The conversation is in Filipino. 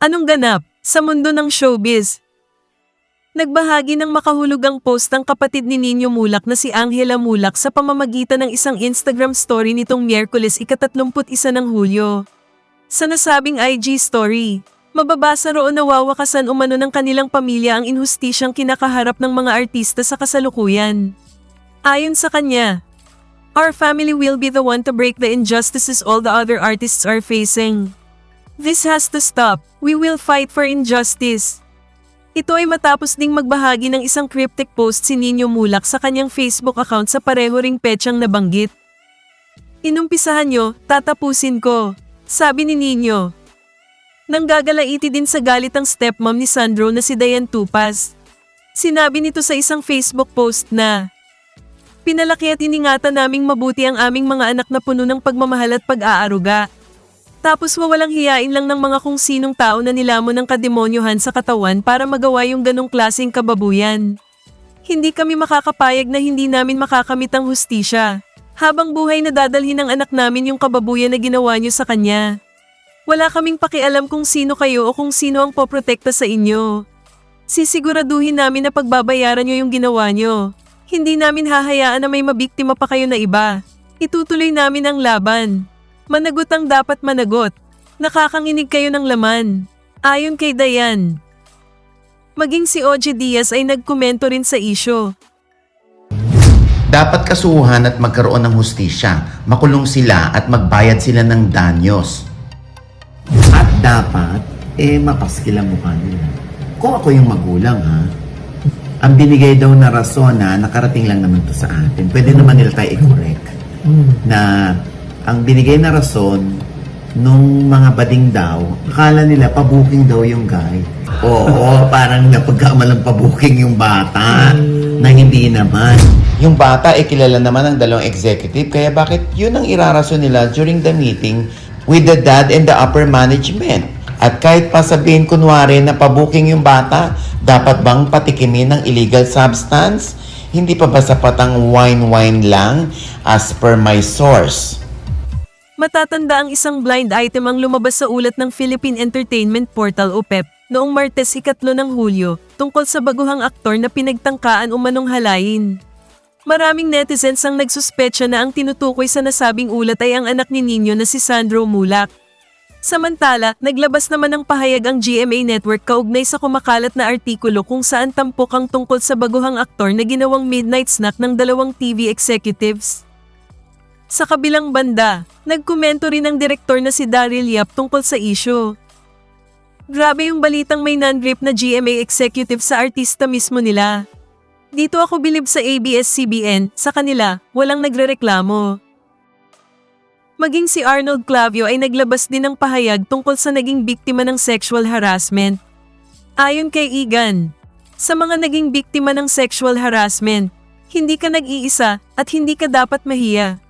Anong ganap sa mundo ng showbiz? Nagbahagi ng makahulugang post ang kapatid ni Nino Mulak na si Angela Mulak sa pamamagitan ng isang Instagram story nitong Miyerkules ika-31 ng Hulyo. Sa nasabing IG story, mababasa roon na wawakasan umano ng kanilang pamilya ang inhustisyang kinakaharap ng mga artista sa kasalukuyan. Ayon sa kanya, Our family will be the one to break the injustices all the other artists are facing. This has to stop. We will fight for injustice. Ito ay matapos ding magbahagi ng isang cryptic post si Nino Mulak sa kanyang Facebook account sa pareho ring petsang nabanggit. Inumpisahan nyo, tatapusin ko. Sabi ni Nino. Nanggagalaiti din sa galit ang stepmom ni Sandro na si Dayan Tupas. Sinabi nito sa isang Facebook post na, Pinalaki at iningatan naming mabuti ang aming mga anak na puno ng pagmamahal at pag-aaruga. Tapos wawalang hiyain lang ng mga kung sinong tao na nilamon ng kademonyohan sa katawan para magawa yung ganong klaseng kababuyan. Hindi kami makakapayag na hindi namin makakamit ang hustisya. Habang buhay na dadalhin ng anak namin yung kababuyan na ginawa niyo sa kanya. Wala kaming pakialam kung sino kayo o kung sino ang poprotekta sa inyo. Sisiguraduhin namin na pagbabayaran niyo yung ginawa niyo. Hindi namin hahayaan na may mabiktima pa kayo na iba. Itutuloy namin ang laban. Managot ang dapat managot. Nakakanginig kayo ng laman. Ayon kay Dayan. Maging si Oji Diaz ay nagkomento rin sa isyo. Dapat kasuhan at magkaroon ng hustisya, makulong sila at magbayad sila ng danyos. At dapat, eh, mapaskil ang mukha nila. Kung ako yung magulang, ha? Ang binigay daw na rason na nakarating lang naman to sa atin, pwede naman nila tayo i-correct. Na ang binigay na rason nung mga bading daw, akala nila pabuking daw yung guy. Oo, parang napagkamalang pabuking yung bata na hindi naman. Yung bata ay kilala naman ng dalawang executive, kaya bakit yun ang irarason nila during the meeting with the dad and the upper management? At kahit pa sabihin kunwari na pabuking yung bata, dapat bang patikimin ng illegal substance? Hindi pa ba sapat ang wine-wine lang as per my source? Matatanda ang isang blind item ang lumabas sa ulat ng Philippine Entertainment Portal o PEP noong Martes ikatlo ng Hulyo tungkol sa baguhang aktor na pinagtangkaan umanong halayin. Maraming netizens ang nagsuspecha na ang tinutukoy sa nasabing ulat ay ang anak ni Nino na si Sandro Mulak. Samantala, naglabas naman ng pahayag ang GMA Network kaugnay sa kumakalat na artikulo kung saan tampok ang tungkol sa baguhang aktor na ginawang midnight snack ng dalawang TV executives. Sa kabilang banda, nagkomento rin ang direktor na si Daryl Yap tungkol sa isyo. Grabe yung balitang may non-grip na GMA executive sa artista mismo nila. Dito ako bilib sa ABS-CBN, sa kanila, walang nagrereklamo. Maging si Arnold Clavio ay naglabas din ng pahayag tungkol sa naging biktima ng sexual harassment. Ayon kay Egan, sa mga naging biktima ng sexual harassment, hindi ka nag-iisa at hindi ka dapat mahiya.